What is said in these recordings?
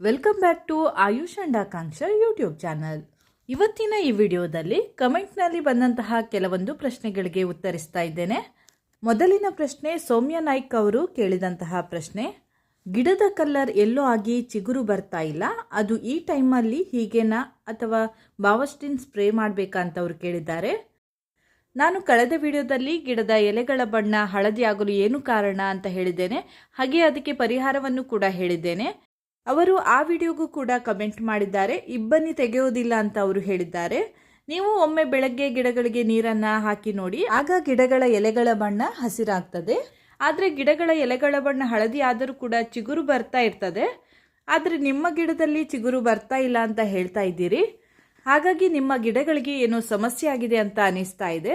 Welcome back to Ayush and Akanksha YouTube channel ಇವತ್ತಿನ ಈ ವಿಡಿಯೋದಲ್ಲಿ ಕಮೆಂಟ್ನಲ್ಲಿ ಬಂದಂತಹ ಕೆಲವೊಂದು ಪ್ರಶ್ನೆಗಳಿಗೆ ಉತ್ತರಿಸ್ತಾ ಇದ್ದೇನೆ. ಮೊದಲಿನ ಪ್ರಶ್ನೆ, ಸೌಮ್ಯ ನಾಯ್ಕ್ ಅವರು ಕೇಳಿದಂತಹ ಪ್ರಶ್ನೆ, ಗಿಡದ ಕಲ್ಲರ್ ಎಲ್ಲೋ ಆಗಿ ಚಿಗುರು ಬರ್ತಾ ಇಲ್ಲ, ಅದು ಈ ಟೈಮಲ್ಲಿ ಹೀಗೇನಾ ಅಥವಾ ಬಾವಸ್ಟಿನ್ ಸ್ಪ್ರೇ ಮಾಡಬೇಕಾ ಅಂತ ಅವರು ಕೇಳಿದ್ದಾರೆ. ನಾನು ಕಳೆದ ವಿಡಿಯೋದಲ್ಲಿ ಗಿಡದ ಎಲೆಗಳ ಬಣ್ಣ ಹಳದಿ ಆಗಲು ಏನು ಕಾರಣ ಅಂತ ಹೇಳಿದ್ದೇನೆ. ಹಾಗೆ ಅದಕ್ಕೆ ಪರಿಹಾರವನ್ನು ಕೂಡ ಹೇಳಿದ್ದೇನೆ. ಅವರು ಆ ವಿಡಿಯೋಗೂ ಕೂಡ ಕಮೆಂಟ್ ಮಾಡಿದ್ದಾರೆ, ಇಬ್ಬನಿ ತೆಗೆಯೋದಿಲ್ಲ ಅಂತ ಅವರು ಹೇಳಿದ್ದಾರೆ. ನೀವು ಒಮ್ಮೆ ಬೆಳಗ್ಗೆ ಗಿಡಗಳಿಗೆ ನೀರನ್ನ ಹಾಕಿ ನೋಡಿ, ಆಗ ಗಿಡಗಳ ಎಲೆಗಳ ಬಣ್ಣ ಹಸಿರಾಗ್ತದೆ. ಆದರೆ ಗಿಡಗಳ ಎಲೆಗಳ ಬಣ್ಣ ಹಳದಿ ಆದರೂ ಕೂಡ ಚಿಗುರು ಬರ್ತಾ ಇರ್ತದೆ. ಆದರೆ ನಿಮ್ಮ ಗಿಡದಲ್ಲಿ ಚಿಗುರು ಬರ್ತಾ ಇಲ್ಲ ಅಂತ ಹೇಳ್ತಾ ಇದ್ದೀರಿ. ಹಾಗಾಗಿ ನಿಮ್ಮ ಗಿಡಗಳಿಗೆ ಏನೋ ಸಮಸ್ಯೆ ಆಗಿದೆ ಅಂತ ಅನಿಸ್ತಾ ಇದೆ.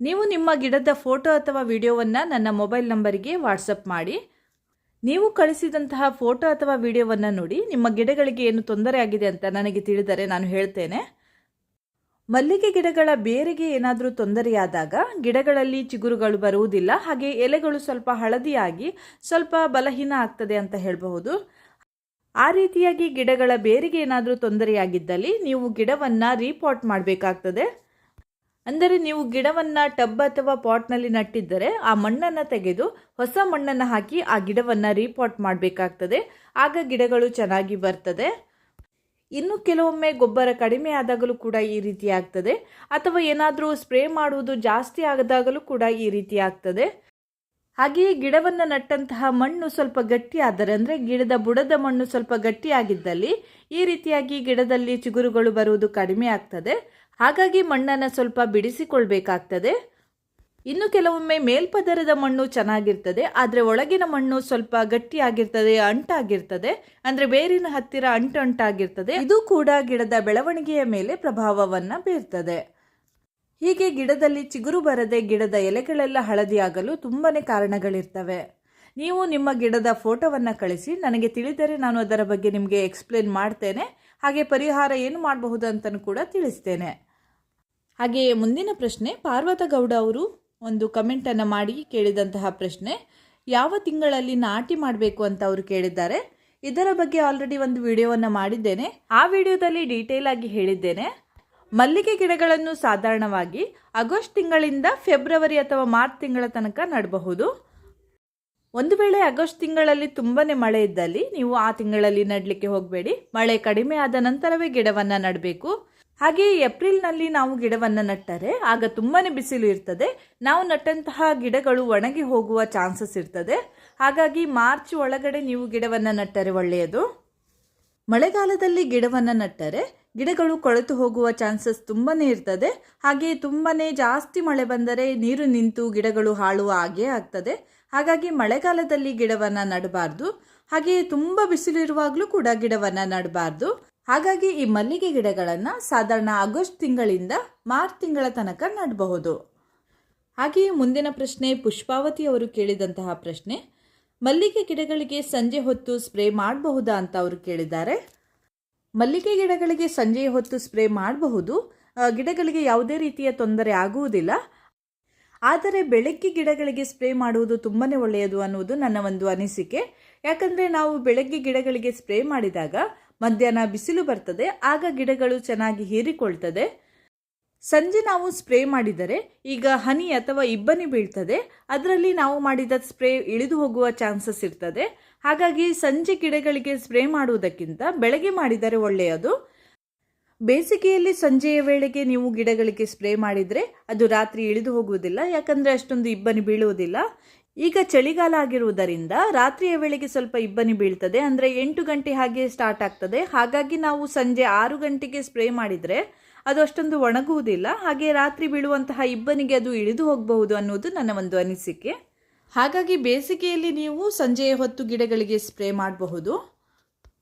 ನೀವು ನಿಮ್ಮ ಗಿಡದ ಫೋಟೋ ಅಥವಾ ವಿಡಿಯೋವನ್ನು ನನ್ನ ಮೊಬೈಲ್ ನಂಬರಿಗೆ ವಾಟ್ಸಪ್ ಮಾಡಿ. ನೀವು ಕಳಿಸಿದಂತಹ ಫೋಟೋ ಅಥವಾ ವಿಡಿಯೋವನ್ನು ನೋಡಿ ನಿಮ್ಮ ಗಿಡಗಳಿಗೆ ಏನು ತೊಂದರೆ ಆಗಿದೆ ಅಂತ ನನಗೆ ತಿಳಿದರೆ ನಾನು ಹೇಳ್ತೇನೆ. ಮಲ್ಲಿಗೆ ಗಿಡಗಳ ಬೇರಿಗೆ ಏನಾದರೂ ತೊಂದರೆಯಾದಾಗ ಗಿಡಗಳಲ್ಲಿ ಚಿಗುರುಗಳು ಬರುವುದಿಲ್ಲ. ಹಾಗೆ ಎಲೆಗಳು ಸ್ವಲ್ಪ ಹಳದಿಯಾಗಿ ಸ್ವಲ್ಪ ಬಲಹೀನ ಆಗ್ತದೆ ಅಂತ ಹೇಳಬಹುದು. ಆ ರೀತಿಯಾಗಿ ಗಿಡಗಳ ಬೇರಿಗೆ ಏನಾದರೂ ತೊಂದರೆಯಾಗಿದ್ದಲ್ಲಿ ನೀವು ಗಿಡವನ್ನು ರೀಪಾಟ್ ಮಾಡಬೇಕಾಗ್ತದೆ. ಅಂದರೆ ನೀವು ಗಿಡವನ್ನು ಟಬ್ ಅಥವಾ ಪಾಟ್ನಲ್ಲಿ ನಟ್ಟಿದ್ದರೆ ಆ ಮಣ್ಣನ್ನು ತೆಗೆದು ಹೊಸ ಮಣ್ಣನ್ನು ಹಾಕಿ ಆ ಗಿಡವನ್ನು ರೀಪಾಟ್ ಮಾಡಬೇಕಾಗ್ತದೆ. ಆಗ ಗಿಡಗಳು ಚೆನ್ನಾಗಿ ಬರ್ತದೆ. ಇನ್ನು ಕೆಲವೊಮ್ಮೆ ಗೊಬ್ಬರ ಕಡಿಮೆ ಆದಾಗಲೂ ಕೂಡ ಈ ರೀತಿ ಆಗ್ತದೆ. ಅಥವಾ ಏನಾದರೂ ಸ್ಪ್ರೇ ಮಾಡುವುದು ಜಾಸ್ತಿ ಆಗದಾಗಲೂ ಕೂಡ ಈ ರೀತಿ ಆಗ್ತದೆ. ಹಾಗೆಯೇ ಗಿಡವನ್ನು ನಟ್ಟಂತಹ ಮಣ್ಣು ಸ್ವಲ್ಪ ಗಟ್ಟಿಯಾದರೆ ಅಂದರೆ ಗಿಡದ ಬುಡದ ಮಣ್ಣು ಸ್ವಲ್ಪ ಗಟ್ಟಿಯಾಗಿದ್ದಲ್ಲಿ ಈ ರೀತಿಯಾಗಿ ಗಿಡದಲ್ಲಿ ಚಿಗುರುಗಳು ಬರುವುದು ಕಡಿಮೆ ಆಗ್ತದೆ. ಹಾಗಾಗಿ ಮಣ್ಣನ್ನು ಸ್ವಲ್ಪ ಬಿಡಿಸಿಕೊಳ್ಬೇಕಾಗ್ತದೆ. ಇನ್ನು ಕೆಲವೊಮ್ಮೆ ಮೇಲ್ಪದರದ ಮಣ್ಣು ಚೆನ್ನಾಗಿರ್ತದೆ, ಆದರೆ ಒಳಗಿನ ಮಣ್ಣು ಸ್ವಲ್ಪ ಗಟ್ಟಿಯಾಗಿರ್ತದೆ, ಅಂಟಾಗಿರ್ತದೆ, ಅಂದರೆ ಬೇರಿನ ಹತ್ತಿರ ಅಂಟು ಅಂಟಾಗಿರ್ತದೆ ಇದು ಕೂಡ ಗಿಡದ ಬೆಳವಣಿಗೆಯ ಮೇಲೆ ಪ್ರಭಾವವನ್ನು ಬೀರ್ತದೆ. ಹೀಗೆ ಗಿಡದಲ್ಲಿ ಚಿಗುರು ಬರದೆ ಗಿಡದ ಎಲೆಗಳೆಲ್ಲ ಹಳದಿಯಾಗಲು ತುಂಬಾ ಕಾರಣಗಳಿರ್ತವೆ. ನೀವು ನಿಮ್ಮ ಗಿಡದ ಫೋಟೋವನ್ನು ಕಳಿಸಿ, ನನಗೆ ತಿಳಿದರೆ ನಾನು ಅದರ ಬಗ್ಗೆ ನಿಮಗೆ ಎಕ್ಸ್ಪ್ಲೇನ್ ಮಾಡ್ತೇನೆ. ಹಾಗೆ ಪರಿಹಾರ ಏನು ಮಾಡಬಹುದು ಅಂತಲೂ ಕೂಡ ತಿಳಿಸ್ತೇನೆ. ಹಾಗೆಯೇ ಮುಂದಿನ ಪ್ರಶ್ನೆ, ಪಾರ್ವತ ಗೌಡ ಅವರು ಒಂದು ಕಮೆಂಟನ್ನು ಮಾಡಿ ಕೇಳಿದಂತಹ ಪ್ರಶ್ನೆ, ಯಾವ ತಿಂಗಳಲ್ಲಿ ನಾಟಿ ಮಾಡಬೇಕು ಅಂತ ಅವರು ಕೇಳಿದ್ದಾರೆ. ಇದರ ಬಗ್ಗೆ ಆಲ್ರೆಡಿ ಒಂದು ವಿಡಿಯೋವನ್ನು ಮಾಡಿದ್ದೇನೆ. ಆ ವಿಡಿಯೋದಲ್ಲಿ ಡೀಟೇಲ್ ಆಗಿ ಹೇಳಿದ್ದೇನೆ. ಮಲ್ಲಿಗೆ ಗಿಡಗಳನ್ನು ಸಾಧಾರಣವಾಗಿ ಆಗಸ್ಟ್ ತಿಂಗಳಿಂದ ಫೆಬ್ರವರಿ ಅಥವಾ ಮಾರ್ಚ್ ತಿಂಗಳ ತನಕ ನಡಬಹುದು. ಒಂದು ವೇಳೆ ಆಗಸ್ಟ್ ತಿಂಗಳಲ್ಲಿ ತುಂಬಾ ಮಳೆ ಇದ್ದಲ್ಲಿ ನೀವು ಆ ತಿಂಗಳಲ್ಲಿ ನೆಡಲಿಕ್ಕೆ ಹೋಗಬೇಡಿ. ಮಳೆ ಕಡಿಮೆ ಆದ ನಂತರವೇ ಗಿಡವನ್ನು ನಡಬೇಕು. ಹಾಗೆಯೇ ಏಪ್ರಿಲ್ನಲ್ಲಿ ನಾವು ಗಿಡವನ್ನು ನಟ್ಟರೆ ಆಗ ತುಂಬಾ ಬಿಸಿಲು ಇರ್ತದೆ. ನಾವು ನಟ್ಟಂತಹ ಗಿಡಗಳು ಒಣಗಿ ಹೋಗುವ ಚಾನ್ಸಸ್ ಇರ್ತದೆ. ಹಾಗಾಗಿ ಮಾರ್ಚ್ ಒಳಗಡೆ ನೀವು ಗಿಡವನ್ನು ನಟ್ಟರೆ ಒಳ್ಳೆಯದು. ಮಳೆಗಾಲದಲ್ಲಿ ಗಿಡವನ್ನು ನಟ್ಟರೆ ಗಿಡಗಳು ಕೊಳೆತು ಹೋಗುವ ಚಾನ್ಸಸ್ ತುಂಬಾ ಇರ್ತದೆ. ಹಾಗೆ ತುಂಬಾ ಜಾಸ್ತಿ ಮಳೆ ಬಂದರೆ ನೀರು ನಿಂತು ಗಿಡಗಳು ಹಾಳುವ ಹಾಗೆ ಆಗ್ತದೆ. ಹಾಗಾಗಿ ಮಳೆಗಾಲದಲ್ಲಿ ಗಿಡವನ್ನು ನಡಬಾರ್ದು. ಹಾಗೆ ತುಂಬ ಬಿಸಿಲಿರುವಾಗಲೂ ಕೂಡ ಗಿಡವನ್ನು ನಡಬಾರ್ದು. ಹಾಗಾಗಿ ಈ ಮಲ್ಲಿಗೆ ಗಿಡಗಳನ್ನು ಸಾಧಾರಣ ಆಗಸ್ಟ್ ತಿಂಗಳಿಂದ ಮಾರ್ಚ್ ತಿಂಗಳ ತನಕ ನಡಬಹುದು. ಹಾಗೆಯೇ ಮುಂದಿನ ಪ್ರಶ್ನೆ ಪುಷ್ಪಾವತಿ ಅವರು ಕೇಳಿದಂತಹ ಪ್ರಶ್ನೆ, ಮಲ್ಲಿಗೆ ಗಿಡಗಳಿಗೆ ಸಂಜೆ ಹೊತ್ತು ಸ್ಪ್ರೇ ಮಾಡಬಹುದಾ ಅಂತ ಅವರು ಕೇಳಿದ್ದಾರೆ. ಮಲ್ಲಿಗೆ ಗಿಡಗಳಿಗೆ ಸಂಜೆಯ ಹೊತ್ತು ಸ್ಪ್ರೇ ಮಾಡಬಹುದು. ಗಿಡಗಳಿಗೆ ಯಾವುದೇ ರೀತಿಯ ತೊಂದರೆ ಆಗುವುದಿಲ್ಲ. ಆದರೆ ಬೆಳಗ್ಗೆ ಗಿಡಗಳಿಗೆ ಸ್ಪ್ರೇ ಮಾಡುವುದು ತುಂಬಾ ಒಳ್ಳೆಯದು ಅನ್ನುವುದು ನನ್ನ ಒಂದು ಅನಿಸಿಕೆ. ಯಾಕಂದರೆ ನಾವು ಬೆಳಗ್ಗೆ ಗಿಡಗಳಿಗೆ ಸ್ಪ್ರೇ ಮಾಡಿದಾಗ ಮಧ್ಯಾಹ್ನ ಬಿಸಿಲು ಬರ್ತದೆ, ಆಗ ಗಿಡಗಳು ಚೆನ್ನಾಗಿ ಹೀರಿಕೊಳ್ತದೆ. ಸಂಜೆ ನಾವು ಸ್ಪ್ರೇ ಮಾಡಿದರೆ ಈಗ ಹನಿ ಅಥವಾ ಇಬ್ಬನಿ ಬೀಳ್ತದೆ. ಅದರಲ್ಲಿ ನಾವು ಮಾಡಿದ ಸ್ಪ್ರೇ ಇಳಿದು ಹೋಗುವ ಚಾನ್ಸಸ್ ಇರ್ತದೆ. ಹಾಗಾಗಿ ಸಂಜೆ ಗಿಡಗಳಿಗೆ ಸ್ಪ್ರೇ ಮಾಡುವುದಕ್ಕಿಂತ ಬೆಳಗ್ಗೆ ಮಾಡಿದರೆ ಒಳ್ಳೆಯದು. ಬೇಸಿಗೆಯಲ್ಲಿ ಸಂಜೆಯ ವೇಳೆಗೆ ನೀವು ಗಿಡಗಳಿಗೆ ಸ್ಪ್ರೇ ಮಾಡಿದರೆ ಅದು ರಾತ್ರಿ ಇಳಿದು ಹೋಗುವುದಿಲ್ಲ, ಯಾಕಂದರೆ ಅಷ್ಟೊಂದು ಇಬ್ಬನಿ ಬೀಳುವುದಿಲ್ಲ. ಈಗ ಚಳಿಗಾಲ ಆಗಿರುವುದರಿಂದ ರಾತ್ರಿಯ ವೇಳೆಗೆ ಸ್ವಲ್ಪ ಇಬ್ಬನಿ ಬೀಳ್ತದೆ, ಅಂದರೆ ಎಂಟು ಗಂಟೆ ಹಾಗೆ ಸ್ಟಾರ್ಟ್ ಆಗ್ತದೆ. ಹಾಗಾಗಿ ನಾವು ಸಂಜೆ ಆರು ಗಂಟೆಗೆ ಸ್ಪ್ರೇ ಮಾಡಿದರೆ ಅದು ಅಷ್ಟೊಂದು ಒಣಗುವುದಿಲ್ಲ. ಹಾಗೆ ರಾತ್ರಿ ಬೀಳುವಂತಹ ಇಬ್ಬನಿಗೆ ಅದು ಇಳಿದು ಹೋಗಬಹುದು ಅನ್ನೋದು ನನ್ನ ಒಂದು ಅನಿಸಿಕೆ. ಹಾಗಾಗಿ ಬೇಸಿಗೆಯಲ್ಲಿ ನೀವು ಸಂಜೆಯ ಹೊತ್ತು ಗಿಡಗಳಿಗೆ ಸ್ಪ್ರೇ ಮಾಡಬಹುದು.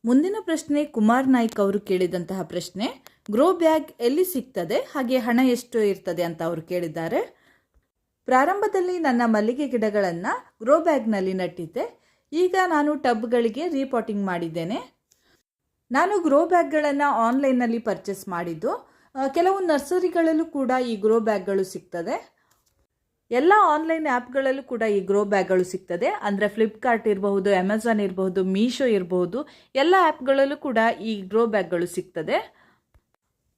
ಮುಂದಿನ ಪ್ರಶ್ನೆ, ಕುಮಾರ್ ನಾಯ್ಕ್ ಅವರು ಕೇಳಿದಂತಹ ಪ್ರಶ್ನೆ, ಗ್ರೋ ಬ್ಯಾಗ್ ಎಲ್ಲಿ ಸಿಗ್ತದೆ? ಹಾಗೆ ಹಣ ಎಷ್ಟು ಇರ್ತದೆ ಅಂತ ಅವರು ಕೇಳಿದ್ದಾರೆ. ಪ್ರಾರಂಭದಲ್ಲಿ ನನ್ನ ಮಲ್ಲಿಗೆ ಗಿಡಗಳನ್ನು ಗ್ರೋ ಬ್ಯಾಗ್ನಲ್ಲಿ ನಟ್ಟಿದ್ದೆ. ಈಗ ನಾನು ಟಬ್ಗಳಿಗೆ ರೀಪಾಟಿಂಗ್ ಮಾಡಿದ್ದೇನೆ. ನಾನು ಗ್ರೋ ಬ್ಯಾಗ್ಗಳನ್ನು ಆನ್ಲೈನ್ನಲ್ಲಿ ಪರ್ಚೇಸ್ ಮಾಡಿದ್ದು. ಕೆಲವು ನರ್ಸರಿಗಳಲ್ಲೂ ಕೂಡ ಈ ಗ್ರೋ ಬ್ಯಾಗ್ಗಳು ಸಿಗ್ತದೆ. ಎಲ್ಲ ಆನ್ಲೈನ್ ಆ್ಯಪ್ಗಳಲ್ಲೂ ಕೂಡ ಈ ಗ್ರೋ ಬ್ಯಾಗ್ಗಳು ಸಿಗ್ತದೆ. ಅಂದರೆ ಫ್ಲಿಪ್ಕಾರ್ಟ್ ಇರಬಹುದು ಅಮೆಝಾನ್ ಇರಬಹುದು ಮೀಶೋ ಇರಬಹುದು, ಎಲ್ಲ ಆ್ಯಪ್ಗಳಲ್ಲೂ ಕೂಡ ಈ ಗ್ರೋ ಬ್ಯಾಗ್ಗಳು ಸಿಗ್ತದೆ.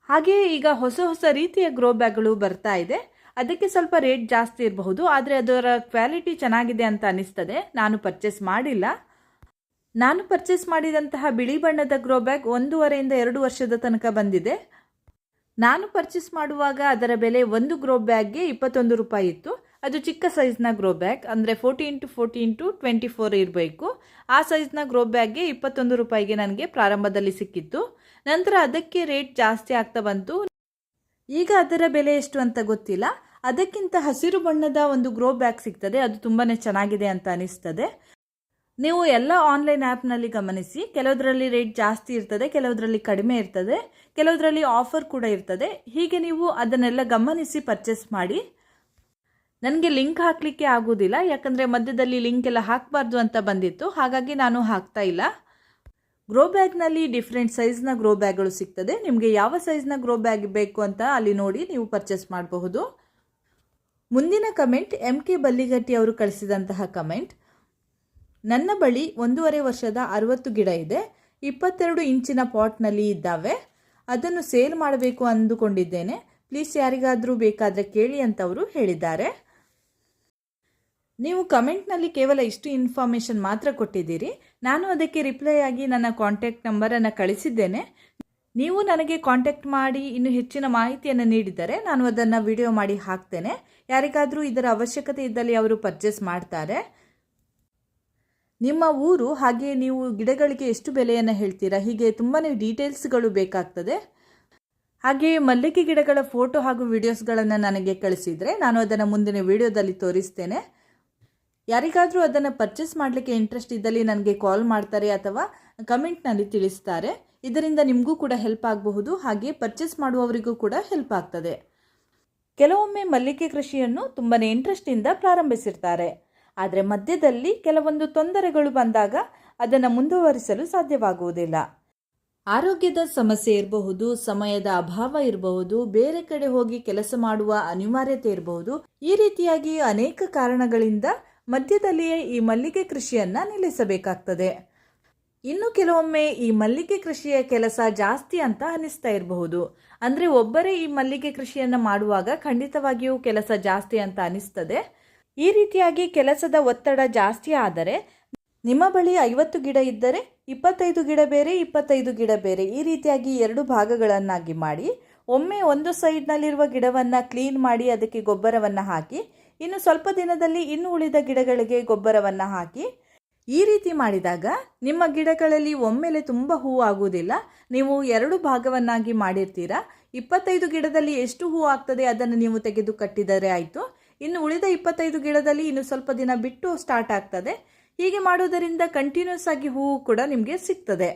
ಹಾಗೆಯೇ ಈಗ ಹೊಸ ಹೊಸ ರೀತಿಯ ಗ್ರೋ ಬ್ಯಾಗ್ಗಳು ಬರ್ತಾ ಇದೆ. ಅದಕ್ಕೆ ಸ್ವಲ್ಪ ರೇಟ್ ಜಾಸ್ತಿ ಇರಬಹುದು, ಆದರೆ ಅದರ ಕ್ವಾಲಿಟಿ ಚೆನ್ನಾಗಿದೆ ಅಂತ ಅನಿಸ್ತದೆ. ನಾನು ಪರ್ಚೇಸ್ ಮಾಡಿಲ್ಲ. ನಾನು ಪರ್ಚೇಸ್ ಮಾಡಿದಂತಹ ಬಿಳಿ ಬಣ್ಣದ ಗ್ರೋ ಬ್ಯಾಗ್ ಒಂದೂವರೆಯಿಂದ ಎರಡು ವರ್ಷದ ತನಕ ಬಂದಿದೆ. ನಾನು ಪರ್ಚೇಸ್ ಮಾಡುವಾಗ ಅದರ ಬೆಲೆ ಒಂದು ಗ್ರೋ ಬ್ಯಾಗ್ಗೆ ಇಪ್ಪತ್ತೊಂದು ರೂಪಾಯಿ ಇತ್ತು. ಅದು ಚಿಕ್ಕ ಸೈಜ್ನ ಗ್ರೋ ಬ್ಯಾಗ್ ಅಂದರೆ forty into forty into twenty four ಇರಬೇಕು. ಆ ಸೈಜ್ನ ಗ್ರೋ ಬ್ಯಾಗ್ಗೆ ಇಪ್ಪತ್ತೊಂದು ರೂಪಾಯಿಗೆ ನನಗೆ ಪ್ರಾರಂಭದಲ್ಲಿ ಸಿಕ್ಕಿತ್ತು. ನಂತರ ಅದಕ್ಕೆ ರೇಟ್ ಜಾಸ್ತಿ ಆಗ್ತಾ ಬಂತು. ಈಗ ಅದರ ಬೆಲೆ ಎಷ್ಟು ಅಂತ ಗೊತ್ತಿಲ್ಲ. ಅದಕ್ಕಿಂತ ಹಸಿರು ಬಣ್ಣದ ಒಂದು ಗ್ರೋ ಬ್ಯಾಗ್ ಸಿಗ್ತದೆ. ಅದು ತುಂಬಾ ಚೆನ್ನಾಗಿದೆ ಅಂತ ಅನಿಸ್ತದೆ. ನೀವು ಎಲ್ಲ ಆನ್ಲೈನ್ ಆ್ಯಪ್ನಲ್ಲಿ ಗಮನಿಸಿ, ಕೆಲವುದರಲ್ಲಿ ರೇಟ್ ಜಾಸ್ತಿ ಇರ್ತದೆ, ಕೆಲವುದರಲ್ಲಿ ಕಡಿಮೆ ಇರ್ತದೆ, ಕೆಲವುದರಲ್ಲಿ ಆಫರ್ ಕೂಡ ಇರ್ತದೆ. ಹೀಗೆ ನೀವು ಅದನ್ನೆಲ್ಲ ಗಮನಿಸಿ ಪರ್ಚೇಸ್ ಮಾಡಿ. ನನಗೆ ಲಿಂಕ್ ಹಾಕಲಿಕ್ಕೆ ಆಗೋದಿಲ್ಲ, ಯಾಕಂದರೆ ಮಧ್ಯದಲ್ಲಿ ಲಿಂಕ್ ಎಲ್ಲ ಹಾಕಬಾರ್ದು ಅಂತ ಬಂದಿತ್ತು. ಹಾಗಾಗಿ ನಾನು ಹಾಕ್ತಾ ಇಲ್ಲ. ಗ್ರೋ ಬ್ಯಾಗ್ನಲ್ಲಿ ಡಿಫ್ರೆಂಟ್ ಸೈಜ್ನ ಗ್ರೋ ಬ್ಯಾಗ್ಗಳು ಸಿಗ್ತದೆ. ನಿಮಗೆ ಯಾವ ಸೈಜ್ನ ಗ್ರೋ ಬ್ಯಾಗ್ ಬೇಕು ಅಂತ ಅಲ್ಲಿ ನೋಡಿ ನೀವು ಪರ್ಚೇಸ್ ಮಾಡಬಹುದು. ಮುಂದಿನ ಕಮೆಂಟ್ ಎಂ ಕೆ ಬಲ್ಲಿಗಟ್ಟಿ ಅವರು ಕಳಿಸಿದಂತಹ ಕಮೆಂಟ್ ನನ್ನ ಬಳಿ ಒಂದೂವರೆ ವರ್ಷದ ಅರವತ್ತು ಗಿಡ ಇದೆ, ಇಪ್ಪತ್ತೆರಡು ಇಂಚಿನ ಪಾಟ್ನಲ್ಲಿ ಇದ್ದಾವೆ. ಅದನ್ನು ಸೇಲ್ ಮಾಡಬೇಕು ಅಂದುಕೊಂಡಿದ್ದೇನೆ. ಪ್ಲೀಸ್ ಯಾರಿಗಾದರೂ ಬೇಕಾದರೆ ಕೇಳಿ ಅಂತವರು ಹೇಳಿದ್ದಾರೆ. ನೀವು ಕಮೆಂಟ್ನಲ್ಲಿ ಕೇವಲ ಇಷ್ಟು ಇನ್ಫಾರ್ಮೇಷನ್ ಮಾತ್ರ ಕೊಟ್ಟಿದ್ದೀರಿ. ನಾನು ಅದಕ್ಕೆ ರಿಪ್ಲೈ ಆಗಿ ನನ್ನ ಕಾಂಟ್ಯಾಕ್ಟ್ ನಂಬರನ್ನು ಕಳಿಸಿದ್ದೇನೆ. ನೀವು ನನಗೆ ಕಾಂಟ್ಯಾಕ್ಟ್ ಮಾಡಿ ಇನ್ನು ಹೆಚ್ಚಿನ ಮಾಹಿತಿಯನ್ನು ನೀಡಿದರೆ ನಾನು ಅದನ್ನು ವಿಡಿಯೋ ಮಾಡಿ ಹಾಕ್ತೇನೆ. ಯಾರಿಗಾದರೂ ಇದರ ಅವಶ್ಯಕತೆ ಇದ್ದಲ್ಲಿ ಅವರು ಪರ್ಚೇಸ್ ಮಾಡ್ತಾರೆ. ನಿಮ್ಮ ಊರು ಹಾಗೆ ನೀವು ಗಿಡಗಳಿಗೆ ಎಷ್ಟು ಬೆಲೆಯನ್ನು ಹೇಳ್ತೀರಾ? ಹೀಗೆ ತುಂಬಾ ಡೀಟೇಲ್ಸ್ಗಳು ಬೇಕಾಗ್ತದೆ. ಹಾಗೆಯೇ ಮಲ್ಲಿಗೆ ಗಿಡಗಳ ಫೋಟೋ ಹಾಗೂ ವಿಡಿಯೋಸ್ಗಳನ್ನು ನನಗೆ ಕಳಿಸಿದರೆ ನಾನು ಅದನ್ನು ಮುಂದಿನ ವಿಡಿಯೋದಲ್ಲಿ ತೋರಿಸ್ತೇನೆ. ಯಾರಿಗಾದರೂ ಅದನ್ನು ಪರ್ಚೇಸ್ ಮಾಡಲಿಕ್ಕೆ ಇಂಟ್ರೆಸ್ಟ್ ಇದ್ದಲ್ಲಿ ನನಗೆ ಕಾಲ್ ಮಾಡ್ತಾರೆ ಅಥವಾ ಕಮೆಂಟ್ನಲ್ಲಿ ತಿಳಿಸ್ತಾರೆ. ಇದರಿಂದ ನಿಮಗೂ ಕೂಡ ಹೆಲ್ಪ್ ಆಗಬಹುದು. ಹಾಗೆ ಪರ್ಚೇಸ್ ಮಾಡುವವರಿಗೂ ಕೂಡ ಹೆಲ್ಪ್ ಆಗ್ತದೆ. ಕೆಲವೊಮ್ಮೆ ಮಲ್ಲಿಗೆ ಕೃಷಿಯನ್ನು ತುಂಬಾ ಇಂಟ್ರೆಸ್ಟಿಂದ ಪ್ರಾರಂಭಿಸಿರ್ತಾರೆ. ಆದರೆ ಮಧ್ಯದಲ್ಲಿ ಕೆಲವೊಂದು ತೊಂದರೆಗಳು ಬಂದಾಗ ಅದನ್ನು ಮುಂದುವರಿಸಲು ಸಾಧ್ಯವಾಗುವುದಿಲ್ಲ. ಆರೋಗ್ಯದ ಸಮಸ್ಯೆ ಇರಬಹುದು, ಸಮಯದ ಅಭಾವ ಇರಬಹುದು, ಬೇರೆ ಕಡೆ ಹೋಗಿ ಕೆಲಸ ಮಾಡುವ ಅನಿವಾರ್ಯತೆ ಇರಬಹುದು. ಈ ರೀತಿಯಾಗಿ ಅನೇಕ ಕಾರಣಗಳಿಂದ ಮಧ್ಯದಲ್ಲಿಯೇ ಈ ಮಲ್ಲಿಗೆ ಕೃಷಿಯನ್ನ ನಿಲ್ಲಿಸಬೇಕಾಗ್ತದೆ. ಇನ್ನು ಕೆಲವೊಮ್ಮೆ ಈ ಮಲ್ಲಿಗೆ ಕೃಷಿಯ ಕೆಲಸ ಜಾಸ್ತಿ ಅಂತ ಅನಿಸ್ತಾ ಇರಬಹುದು. ಅಂದ್ರೆ ಒಬ್ಬರೇ ಈ ಮಲ್ಲಿಗೆ ಕೃಷಿಯನ್ನು ಮಾಡುವಾಗ ಖಂಡಿತವಾಗಿಯೂ ಕೆಲಸ ಜಾಸ್ತಿ ಅಂತ ಅನಿಸ್ತದೆ. ಈ ರೀತಿಯಾಗಿ ಕೆಲಸದ ಒತ್ತಡ ಜಾಸ್ತಿ ಆದರೆ ನಿಮ್ಮ ಬಳಿ ಐವತ್ತು ಗಿಡ ಇದ್ದರೆ ಇಪ್ಪತ್ತೈದು ಗಿಡ ಬೇರೆ, ಇಪ್ಪತ್ತೈದು ಗಿಡ ಬೇರೆ ಈ ರೀತಿಯಾಗಿ ಎರಡು ಭಾಗಗಳನ್ನಾಗಿ ಮಾಡಿ ಒಮ್ಮೆ ಒಂದು ಸೈಡ್ನಲ್ಲಿರುವ ಗಿಡವನ್ನು ಕ್ಲೀನ್ ಮಾಡಿ ಅದಕ್ಕೆ ಗೊಬ್ಬರವನ್ನು ಹಾಕಿ, ಇನ್ನು ಸ್ವಲ್ಪ ದಿನದಲ್ಲಿ ಇನ್ನು ಉಳಿದ ಗಿಡಗಳಿಗೆ ಗೊಬ್ಬರವನ್ನು ಹಾಕಿ, ಈ ರೀತಿ ಮಾಡಿದಾಗ ನಿಮ್ಮ ಗಿಡಗಳಲ್ಲಿ ಒಮ್ಮೆಲೆ ತುಂಬ ಹೂ ಆಗುವುದಿಲ್ಲ. ನೀವು ಎರಡು ಭಾಗವನ್ನಾಗಿ ಮಾಡಿರ್ತೀರಾ. ಇಪ್ಪತ್ತೈದು ಗಿಡದಲ್ಲಿ ಎಷ್ಟು ಹೂ ಆಗ್ತದೆ ಅದನ್ನು ನೀವು ತೆಗೆದು ಕಟ್ಟಿದರೆ ಆಯಿತು. ಇನ್ನು ಉಳಿದ ಇಪ್ಪತ್ತೈದು ಗಿಡದಲ್ಲಿ ಇನ್ನು ಸ್ವಲ್ಪ ದಿನ ಬಿಟ್ಟು ಸ್ಟಾರ್ಟ್ ಆಗ್ತದೆ. ಹೀಗೆ ಮಾಡೋದರಿಂದ ಕಂಟಿನ್ಯೂಸ್ ಆಗಿ ಹೂವು ಕೂಡ ನಿಮಗೆ ಸಿಗ್ತದೆ.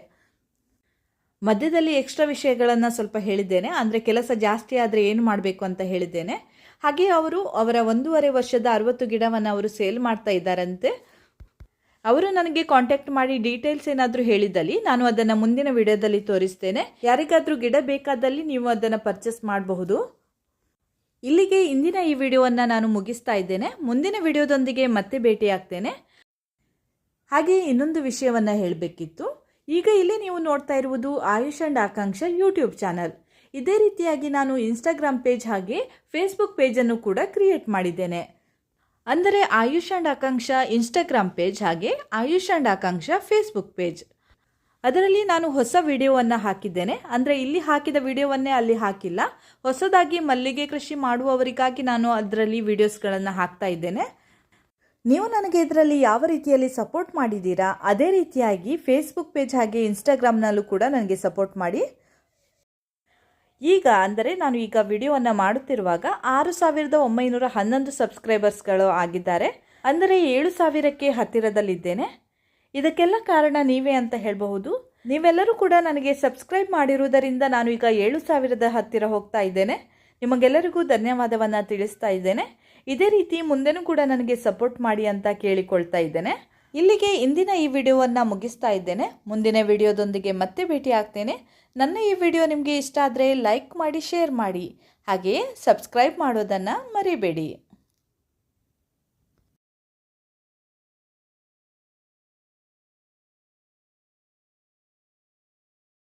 ಮಧ್ಯದಲ್ಲಿ ಎಕ್ಸ್ಟ್ರಾ ವಿಷಯಗಳನ್ನು ಸ್ವಲ್ಪ ಹೇಳಿದ್ದೇನೆ. ಅಂದರೆ ಕೆಲಸ ಜಾಸ್ತಿ ಆದರೆ ಏನು ಮಾಡಬೇಕು ಅಂತ ಹೇಳಿದ್ದೇನೆ. ಹಾಗೆ ಅವರು ಅವರ ಒಂದೂವರೆ ವರ್ಷದ ಅರವತ್ತು ಗಿಡವನ್ನು ಅವರು ಸೇಲ್ ಮಾಡ್ತಾ ಇದ್ದಾರಂತೆ. ಅವರು ನನಗೆ ಕಾಂಟ್ಯಾಕ್ಟ್ ಮಾಡಿ ಡೀಟೇಲ್ಸ್ ಏನಾದರೂ ಹೇಳಿದ್ದಲ್ಲಿ ನಾನು ಅದನ್ನು ಮುಂದಿನ ವಿಡಿಯೋದಲ್ಲಿ ತೋರಿಸ್ತೇನೆ. ಯಾರಿಗಾದರೂ ಗಿಡ ಬೇಕಾದಲ್ಲಿ ನೀವು ಅದನ್ನು ಪರ್ಚೇಸ್ ಮಾಡಬಹುದು. ಇಲ್ಲಿಗೆ ಇಂದಿನ ಈ ವಿಡಿಯೋವನ್ನು ನಾನು ಮುಗಿಸ್ತಾ ಇದ್ದೇನೆ. ಮುಂದಿನ ವಿಡಿಯೋದೊಂದಿಗೆ ಮತ್ತೆ ಭೇಟಿಯಾಗ್ತೇನೆ. ಹಾಗೆ ಇನ್ನೊಂದು ವಿಷಯವನ್ನು ಹೇಳಬೇಕಿತ್ತು. ಈಗ ಇಲ್ಲಿ ನೀವು ನೋಡ್ತಾ ಇರುವುದು Ayush and Akanksha YouTube channel. ಇದೇ ರೀತಿಯಾಗಿ ನಾನು ಇನ್ಸ್ಟಾಗ್ರಾಮ್ ಪೇಜ್ ಹಾಗೆ ಫೇಸ್ಬುಕ್ ಪೇಜನ್ನು ಕೂಡ ಕ್ರಿಯೇಟ್ ಮಾಡಿದ್ದೇನೆ. ಅಂದರೆ Ayush and Akanksha Instagram page ಹಾಗೆ Ayush and Akanksha Facebook page. ಅದರಲ್ಲಿ ನಾನು ಹೊಸ ವಿಡಿಯೋವನ್ನು ಹಾಕಿದ್ದೇನೆ. ಅಂದರೆ ಇಲ್ಲಿ ಹಾಕಿದ ವಿಡಿಯೋವನ್ನೇ ಅಲ್ಲಿ ಹಾಕಿಲ್ಲ. ಹೊಸದಾಗಿ ಮಲ್ಲಿಗೆ ಕೃಷಿ ಮಾಡುವವರಿಗಾಗಿ ನಾನು ಅದರಲ್ಲಿ ವಿಡಿಯೋಸ್ಗಳನ್ನು ಹಾಕ್ತಾ ಇದ್ದೇನೆ. ನೀವು ನನಗೆ ಇದರಲ್ಲಿ ಯಾವ ರೀತಿಯಲ್ಲಿ ಸಪೋರ್ಟ್ ಮಾಡಿದ್ದೀರಾ? ಅದೇ ರೀತಿಯಾಗಿ ಫೇಸ್ಬುಕ್ ಪೇಜ್ ಹಾಗೆ ಇನ್ಸ್ಟಾಗ್ರಾಮ್ನಲ್ಲೂ ಕೂಡ ನನಗೆ ಸಪೋರ್ಟ್ ಮಾಡಿ. ಈಗ ಅಂದರೆ ನಾನು ಈಗ ವಿಡಿಯೋವನ್ನು ಮಾಡುತ್ತಿರುವಾಗ ಆರು ಸಾವಿರದ ಒಂಬೈನೂರ ಹನ್ನೊಂದು ಸಬ್ಸ್ಕ್ರೈಬರ್ಸ್ಗಳು ಆಗಿದ್ದಾರೆ. ಅಂದರೆ ಏಳು ಸಾವಿರಕ್ಕೆ ಹತ್ತಿರದಲ್ಲಿದ್ದೇನೆ. ಇದಕ್ಕೆಲ್ಲ ಕಾರಣ ನೀವೇ ಅಂತ ಹೇಳಬಹುದು. ನೀವೆಲ್ಲರೂ ಕೂಡ ನನಗೆ ಸಬ್ಸ್ಕ್ರೈಬ್ ಮಾಡಿರುವುದರಿಂದ ನಾನು ಈಗ ಏಳು ಸಾವಿರದ ಹತ್ತಿರ ಹೋಗ್ತಾ ಇದ್ದೇನೆ. ನಿಮಗೆಲ್ಲರಿಗೂ ಧನ್ಯವಾದವನ್ನು ತಿಳಿಸ್ತಾ ಇದ್ದೇನೆ. ಇದೇ ರೀತಿ ಮುಂದೆನೂ ಕೂಡ ನನಗೆ ಸಪೋರ್ಟ್ ಮಾಡಿ ಅಂತ ಕೇಳಿಕೊಳ್ತಾ ಇದ್ದೇನೆ. ಇಲ್ಲಿಗೆ ಇಂದಿನ ಈ ವಿಡಿಯೋವನ್ನು ಮುಗಿಸ್ತಾ ಇದ್ದೇನೆ. ಮುಂದಿನ ವಿಡಿಯೋದೊಂದಿಗೆ ಮತ್ತೆ ಭೇಟಿ ಆಗ್ತೇನೆ. ನನ್ನ ಈ ವಿಡಿಯೋ ನಿಮಗೆ ಇಷ್ಟ ಆದರೆ ಲೈಕ್ ಮಾಡಿ, ಶೇರ್ ಮಾಡಿ. ಹಾಗೆಯೇ ಸಬ್ಸ್ಕ್ರೈಬ್ ಮಾಡೋದನ್ನು ಮರಿಬೇಡಿ.